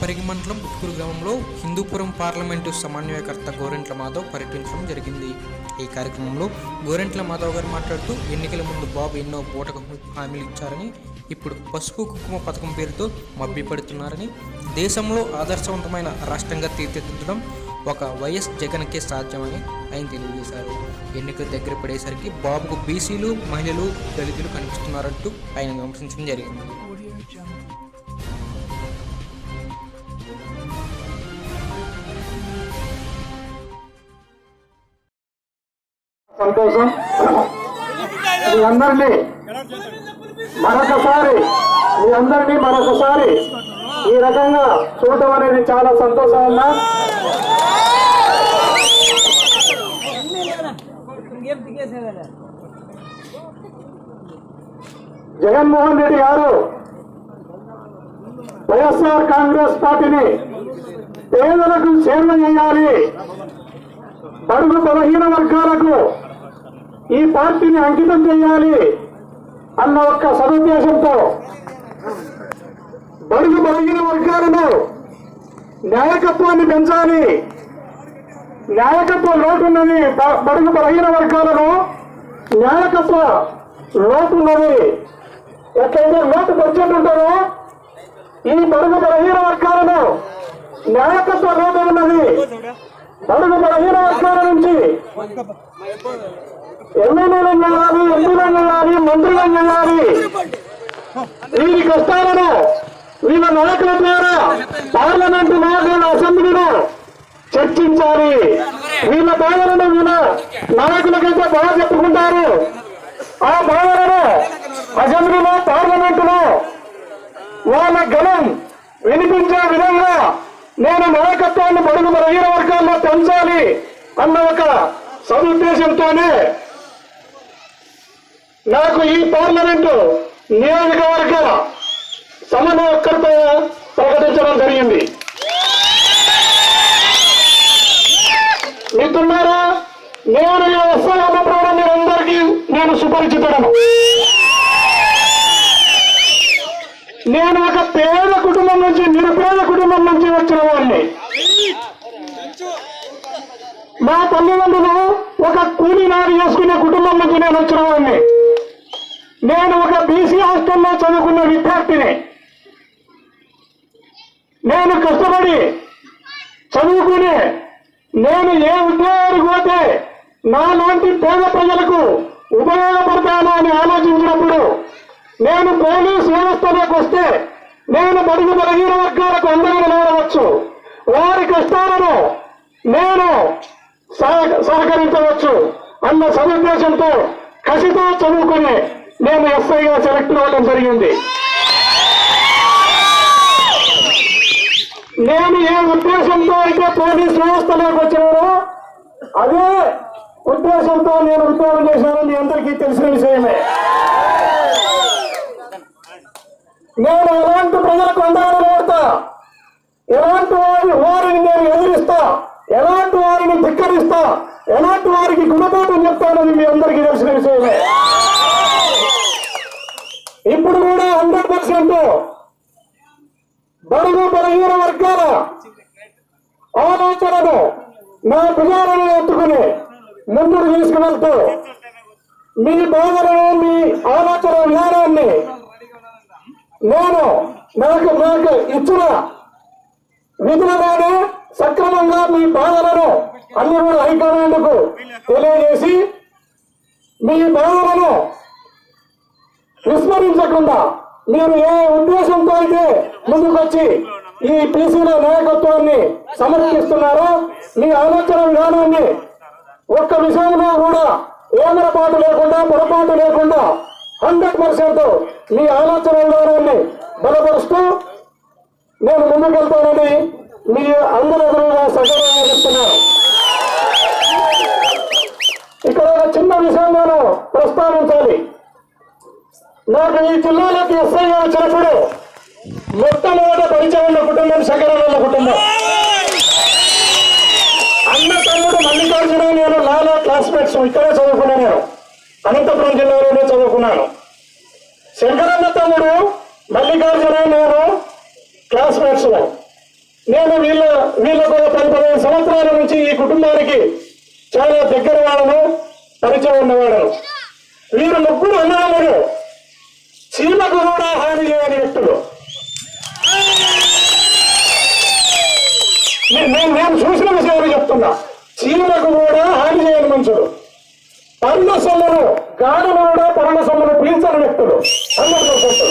పరిగి మండలం పుట్టుకూరు గ్రామంలో హిందూపురం పార్లమెంటు సమన్వయకర్త గోరెంట్ల మాధవ్ పర్యటించడం జరిగింది. ఈ కార్యక్రమంలో గోరెంట్ల మాధవ్ గారు మాట్లాడుతూ ఎన్నికల ముందు బాబు ఎన్నో పూటక హామీలు ఇచ్చారని ఇప్పుడు పసుపు కుంకుమ పథకం పేరుతో మభ్యపెడుతున్నారని దేశంలో ఆదర్శవంతమైన రాష్ట్రంగా తీర్చిదిద్దడం ఒక వైఎస్ జగన్కే సాధ్యమని ఆయన తెలియజేశారు. ఎన్నికలు దగ్గర పడేసరికి బాబుకు బీసీలు మహిళలు దళితులు కనిపిస్తున్నారంటూ ఆయన విమర్శించడం జరిగింది. సంతోషం. మీ అందరినీ మరొకసారి మీ అందరినీ మరొకసారి ఈ రకంగా చూడటం అనేది చాలా సంతోషం ఉన్నా జగన్మోహన్ రెడ్డి గారు వైఎస్ఆర్ కాంగ్రెస్ పార్టీని పేదలకు సేవ చేయాలి. బడుగు బలహీన వర్గాలకు ఈ పార్టీని అంకితం చేయాలి అన్న ఒక్క సదుద్దేశంతో బడుగు బలహీన వర్గాలను న్యాయకత్వాన్ని పెంచాలి. నాయకత్వ లోటున్నది బడుగు బలహీన వర్గాలను న్యాయకత్వ లోటున్నది. ఎక్కడైతే లోటు వచ్చేటుంటారో ఈ బడుగు బలహీన వర్గాలను న్యాయకత్వ లోటు ఉన్నది. బడుగు బలహీన వర్గాల నుంచి ఎమ్మెల్యేలను చేయాలి ఎంపీలను చేయాలి మంత్రులను చేయాలి వీరి కష్టాలను వీళ్ళ నాయకుల ద్వారా పార్లమెంటు వీళ్ళ అసెంబ్లీలో చర్చించాలి. వీళ్ళ భావనను వీళ్ళ నాయకులకైతే బాగా చెప్పుకుంటారు. ఆ భావనను అసెంబ్లీలో పార్లమెంటులో వాళ్ళ గలం వినిపించే విధంగా నేను నాయకత్వాన్ని బడుగు బలహీన వర్గాల్లో పెంచాలి అన్న ఒక సదుద్దేశంతోనే నాకు ఈ పార్లమెంటు నియోజకవర్గ సమన్వయకర్త ప్రకటించడం జరిగింది. మిత్రులారా నేను ఈ ఎస్ఐ అన్నప్పుడు మీరందరికీ నేను సుపరిచితుడను. నేను ఒక పేద కుటుంబం నుంచి నిరుపేద కుటుంబం నుంచి వచ్చిన వాడిని. మా తల్లిదండ్రులు ఒక కూలి నాడు చేసుకునే కుటుంబం నుంచి నేను వచ్చిన వాడిని నేను ఒక బీసీ చదువుకున్న విద్యార్థిని. నేను కష్టపడి చదువుకుని నేను ఏ ఉద్యోగానికి పోతే నాలాంటి పేద ప్రజలకు ఉపయోగపడతాను అని ఆలోచించినప్పుడు నేను పోలీస్ వ్యవస్థలోకి వస్తే నేను బడుగు బలహీన వర్గాలకు అందరూ నిలవడవచ్చు వారి కష్టాలను నేను సహ- సహకరించవచ్చు అన్న సదుద్దేశంతో కసితో చదువుకునే నేను ఎస్ఐగా సెలెక్ట్ అవ్వడం జరిగింది. నేను ఏ ఉద్దేశంతో అయితే పోలీస్ వ్యవస్థలోకి వచ్చానో అదే ఉద్దేశంతో నేను ఉద్యోగం చేశానని అందరికీ తెలిసిన విషయమే. నేను ఎలాంటి ప్రజలకు అండగా నిలబడతా ఎలాంటి వారి వారిని నేను ఎదిరిస్తా? ఎలాంటి వారిని ధిక్కరిస్తా? ఎలాంటి వారికి గుణపాఠం చెప్తానని మీ అందరికీ తెలిసిన విషయమే. ఇప్పుడు కూడా హండ్రెడ్ పర్సెంట్ బడుగు బలహీన వర్గాల ఆలోచనను నా భుజాలను ఎత్తుకుని ముందుకు తీసుకువెళ్తూ మీ బాధలను మీ ఆలోచన విధానాన్ని నేను నాకు నాకు ఇచ్చిన విధులలోనే సక్రమంగా మీ బాధలను అన్ని కూడా హైకమాండ్కు తెలియజేసి మీ బాధలను విస్మరించకుండా మీరు ఏ ఉద్దేశంతో అయితే ముందుకొచ్చి ఈ పిసిల నాయకత్వాన్ని సమర్పిస్తున్నారో మీ ఆలోచన విధానాన్ని ఒక్క విషయంలో కూడా ఏమరపాటు లేకుండా పొరపాటు లేకుండా హండ్రెడ్ పర్సెంట్ మీ ఆలోచన విధానాన్ని బలపరుస్తూ నేను ముందుకెళ్తానని మీ అందరూ ఎదురుగా సగర్వంగా ఇక్కడ ఒక చిన్న విషయం నేను ప్రస్తావించాలి. నాకు ఈ జిల్లాలోకి ఎస్ఐగా వచ్చినప్పుడు మొట్టమొదట పరిచయం ఉన్న కుటుంబం శంకరాల కుటుంబం. అన్న తమ్ముడు మల్లికార్జున నేను నాలో క్లాస్మేట్స్ ఇక్కడే చదువుకున్నాను నేను. అనంతపురం జిల్లాలోనే చదువుకున్నాను. శంకరన్న తమ్ముడు మల్లికార్జున నేను క్లాస్మేట్స్ నేను వీళ్ళ వీళ్ళకు పది పదిహేను సంవత్సరాల నుంచి ఈ కుటుంబానికి చాలా దగ్గర వాళ్ళను పరిచయం ఉన్నవాడను. వీరు ముగ్గురు అన్నారు చీమకు కూడా హాని చేయని వ్యక్తులు నేను నేను చూసిన విషయాలు చెప్తున్నా. చీమలకు కూడా హాని చేయని మనుషులు. పర్ణ సొమ్మును గాడులు కూడా పర్ణ సొమ్మును పీల్చని వ్యక్తులు. అందరితో